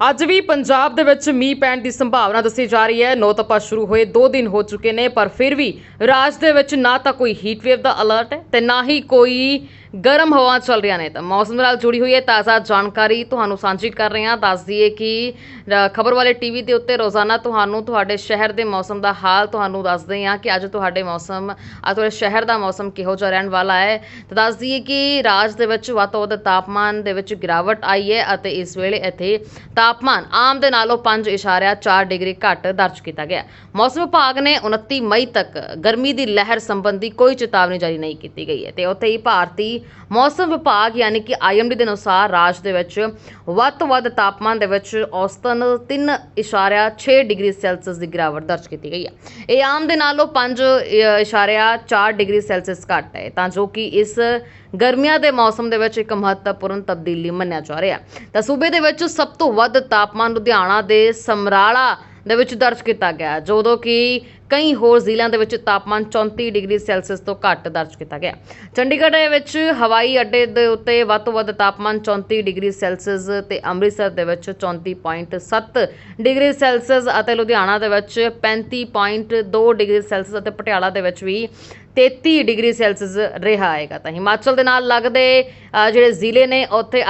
ਅੱਜ ਵੀ ਪੰਜਾਬ ਦੇ ਵਿੱਚ ਮੀਂਹ ਪੈਣ ਦੀ ਸੰਭਾਵਨਾ ਦੱਸੀ ਜਾ ਰਹੀ ਹੈ। ਨੌ ਤਪਾ ਸ਼ੁਰੂ ਹੋਏ 2 ਦਿਨ ਹੋ ਚੁੱਕੇ ਨੇ, ਪਰ ਫਿਰ ਵੀ ਰਾਜ ਦੇ ਵਿੱਚ ਨਾ ਤਾਂ ਕੋਈ ਹੀਟ ਵੇਵ ਦਾ ਅਲਰਟ ਹੈ ਤੇ ਨਾ ਹੀ ਕੋਈ ਗਰਮ ਹਵਾ ਚੱਲ ਰਹੀਆਂ ਨੇ ਤਾਂ ਮੌਸਮ ਨਾਲ ਜੁੜੀ ਹੋਈ ਹੈ ਤਾਜ਼ਾ ਜਾਣਕਾਰੀ ਤੁਹਾਨੂੰ ਸਾਂਝੀ ਕਰ ਰਹੇ ਹਾਂ। ਦੱਸ ਦਈਏ ਕਿ ਖਬਰ ਵਾਲੇ ਟੀਵੀ ਦੇ ਉੱਤੇ ਰੋਜ਼ਾਨਾ ਤੁਹਾਨੂੰ ਤੁਹਾਡੇ ਸ਼ਹਿਰ ਦੇ ਮੌਸਮ ਦਾ ਹਾਲ ਤੁਹਾਨੂੰ ਦੱਸਦੇ ਹਾਂ ਕਿ ਅੱਜ ਤੁਹਾਡੇ ਮੌਸਮ, ਅੱਜ ਤੁਹਾਡੇ ਸ਼ਹਿਰ ਦਾ ਮੌਸਮ ਕਿਹੋ ਜਿਹਾ ਰਹਿਣ ਵਾਲਾ ਹੈ। ਤਾਂ ਦੱਸ ਦਈਏ ਕਿ ਰਾਜ ਦੇ ਵਿੱਚ ਵੱਧ ਤੋਂ ਵੱਧ ਤਾਪਮਾਨ ਦੇ ਵਿੱਚ ਗਿਰਾਵਟ ਆਈ ਹੈ ਅਤੇ ਇਸ ਵੇਲੇ ਇੱਥੇ ਤਾਪਮਾਨ ਆਮ ਦੇ ਨਾਲੋਂ 5.4 ਡਿਗਰੀ ਘੱਟ ਦਰਜ ਕੀਤਾ ਗਿਆ। ਮੌਸਮ ਵਿਭਾਗ ਨੇ 29 ਮਈ ਤੱਕ ਗਰਮੀ ਦੀ ਲਹਿਰ ਸੰਬੰਧੀ ਕੋਈ ਚੇਤਾਵਨੀ ਜਾਰੀ ਨਹੀਂ ਕੀਤੀ ਗਈ ਹੈ ਤੇ ਉੱਥੇ ਹੀ ਭਾਰਤੀ ਮੌਸਮ ਵਿਭਾਗ ਯਾਨੀ ਕਿ ਆਈਐਮਡੀ ਦੇ ਅਨੁਸਾਰ ਰਾਜ ਦੇ ਵਿੱਚ ਵੱਧ ਤੋਂ ਵੱਧ ਤਾਪਮਾਨ ਦੇ ਵਿੱਚ ਔਸਤਨ 3.6 ਡਿਗਰੀ ਸੈਲਸੀਅਸ ਦੀ ਗਿਰਾਵਟ ਦਰਜ ਕੀਤੀ ਗਈ ਹੈ। ਇਹ ਆਮ ਦੇ ਨਾਲੋਂ 5.4 ਡਿਗਰੀ ਸੈਲਸੀਅਸ ਘੱਟ ਹੈ, ਤਾਂ ਜੋ ਕਿ ਇਸ ਗਰਮੀਆਂ ਦੇ ਮੌਸਮ ਦੇ ਵਿੱਚ ਇੱਕ ਮਹੱਤਵਪੂਰਨ ਤਬਦੀਲੀ ਮੰਨਿਆ ਜਾ ਰਿਹਾ ਤਾਂ ਸੂਬੇ ਦੇ ਵਿੱਚ ਸਭ ਤੋਂ ਵੱਧ ਤਾਪਮਾਨ ਲੁਧਿਆਣਾ ਦੇ ਸਮਰਾਲਾ ਦੇ ਵਿੱਚ ਦਰਜ ਕੀਤਾ ਗਿਆ ਜਦੋਂ ਕਿ ਕਈ ਹੋਰ ਜ਼ਿਲ੍ਹਿਆਂ ਦੇ ਵਿੱਚ ਤਾਪਮਾਨ 34 ਡਿਗਰੀ ਸੈਲਸੀਅਸ ਤੋਂ ਘੱਟ ਦਰਜ ਕੀਤਾ ਗਿਆ ਚੰਡੀਗੜ੍ਹ ਦੇ ਵਿੱਚ ਹਵਾਈ ਅੱਡੇ ਦੇ ਉੱਤੇ ਵੱਧ ਤੋਂ ਵੱਧ ਤਾਪਮਾਨ 34 ਡਿਗਰੀ ਸੈਲਸੀਅਸ ਤੇ ਅੰਮ੍ਰਿਤਸਰ ਦੇ ਵਿੱਚ 34.7 ਡਿਗਰੀ ਸੈਲਸੀਅਸ ਅਤੇ ਲੁਧਿਆਣਾ ਦੇ ਵਿੱਚ 35.2 ਡਿਗਰੀ ਸੈਲਸੀਅਸ ਅਤੇ ਪਟਿਆਲਾ ਦੇ ਵਿੱਚ ਵੀ 33 ਡਿਗਰੀ ਸੈਲਸੀਅਸ ਰਿਹਾ ਆਏਗਾ ਤਾਂ ਹਿਮਾਚਲ ਦੇ ਨਾਲ ਲੱਗਦੇ ਜਿਹੜੇ ਜ਼ਿਲ੍ਹੇ ਨੇ, ਉੱਥੇ